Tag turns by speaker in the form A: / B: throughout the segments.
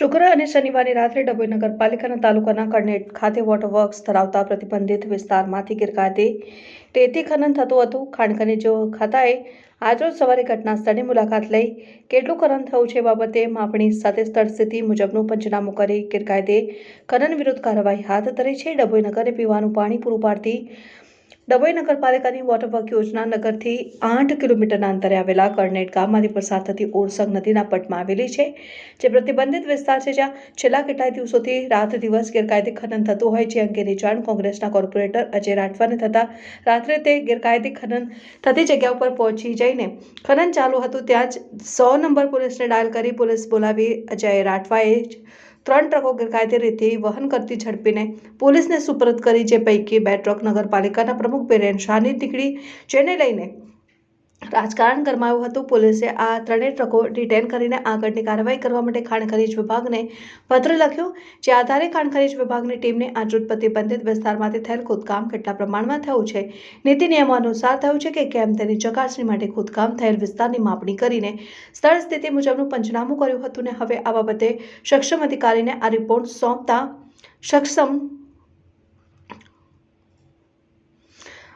A: શુક્ર અને શનિવારે રાત્રે ડભોઈ નગરપાલિકાના તાલુકાના કરનેટ ખાતે વોટર વર્ક્સ ધરાવતા પ્રતિબંધિત વિસ્તારમાંથી ગેરકાયદે રેતી ખનન થતું હતું. ખાણ ખનીજો ખાતાએ આજરોજ સવારે ઘટના સ્થળની મુલાકાત લઈ કેટલું ખનન થયું છે બાબતે માપણી સાથે સ્થળ સ્થિતિ મુજબનું પંચનામું કરી ગેરકાયદે ખનન વિરુદ્ધ કાર્યવાહી હાથ ધરી છે. ડભોઈ નગરે પીવાનું પાણી પૂરું પાડતી ડભોઈ નગરપાલિકાની વોટર વર્ક યોજના નગરથી આઠ કિલોમીટરના અંતરે આવેલા કરનેટ ગામમાંથી પસાર થતી ઓરસંગ નદીના પટમાં આવેલી છે, જે પ્રતિબંધિત વિસ્તાર છે જ્યાં છેલ્લા કેટલાય દિવસોથી રાત દિવસ ગેરકાયદે ખનન થતું હોય છે અંગેની જાણ કોંગ્રેસના કોર્પોરેટર અજય રાઠવાને થતાં રાત્રે તે ગેરકાયદે ખનન થતી જગ્યા ઉપર પહોંચી જઈને ખનન ચાલુ હતું. ત્યાં જ સો નંબર પોલીસને ડાયલ કરી પોલીસ બોલાવી અજય રાઠવાએ જ ત્રણ ટ્રકો ગેરકાયદે રીતે વહન કરતી ઝડપીને પોલીસને સુપરત કરી, જે પૈકી બે ટ્રક નગરપાલિકાના પ્રમુખ બિરેન શાહની નીકળી જેને લઈને રાજકારણ ગરમાયું હતું. પોલીસે આ ત્રણેય ટ્રકો ડિટેન કરીને આગળની કાર્યવાહી કરવા માટે ખાણ ખનીજ વિભાગને પત્ર લખ્યો, જે આધારે ખાણ ખનીજ વિભાગની ટીમને આ જૂથ પ્રતિબંધિત વિસ્તારમાંથી થયેલ ખોદકામ કેટલા પ્રમાણમાં થયું છે, નીતિ નિયમો અનુસાર થયું છે કે કેમ તેની ચકાસણી માટે ખોદકામ થયેલ વિસ્તારની માપણી કરીને સ્થળ સ્થિતિ મુજબનું પંચનામું કર્યું હતું ને હવે આ બાબતે સક્ષમ અધિકારીને આ રિપોર્ટ સોંપતા સક્ષમ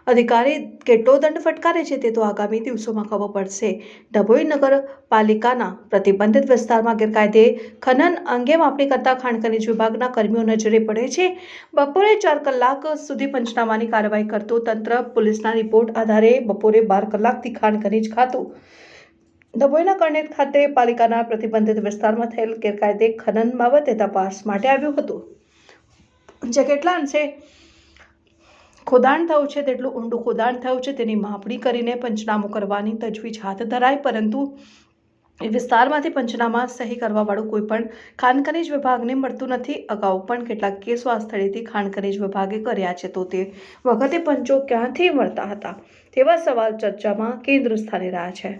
A: અધિકારી કેટલો દંડ ફટકારે છે તે તો આગામી દિવસોમાં ખબર પડશે. ડભોઈ નગરપાલિકાના પ્રતિબંધિત વિસ્તારમાં ગેરકાયદે ખનન અંગે માપણી કરતા ખાણ ખનિજ વિભાગના કર્મીઓ નજરે પડે છે. બપોરે ચાર કલાક સુધી પંચનામાની કાર્યવાહી કરતો તંત્ર પોલીસના રિપોર્ટ આધારે બપોરે બાર કલાકથી ખાણ ખનિજ ખાતું. ડભોઈના કરણેત ખાતે પાલિકાના પ્રતિબંધિત વિસ્તારમાં થયેલ ગેરકાયદે ખનન બાબતે તપાસ માટે આવ્યું હતું. જે કેટલા અંશે ખોદાણ થયું છે તેટલું ઊંડું ખોદાણ થયું છે તેની માપણી કરીને પંચનામું કરવાની તજવીજ હાથ ધરાય, પરંતુ એ વિસ્તારમાંથી પંચનામા સહી કરવાવાળું કોઈ પણ ખાણ વિભાગને મળતું નથી. અગાઉ પણ કેટલાક કેસો આ સ્થળેથી ખાણ વિભાગે કર્યા છે, તો તે વખતે પંચો ક્યાંથી મળતા હતા? તેવા સવાલ ચર્ચામાં કેન્દ્ર સ્થાને રહ્યા છે.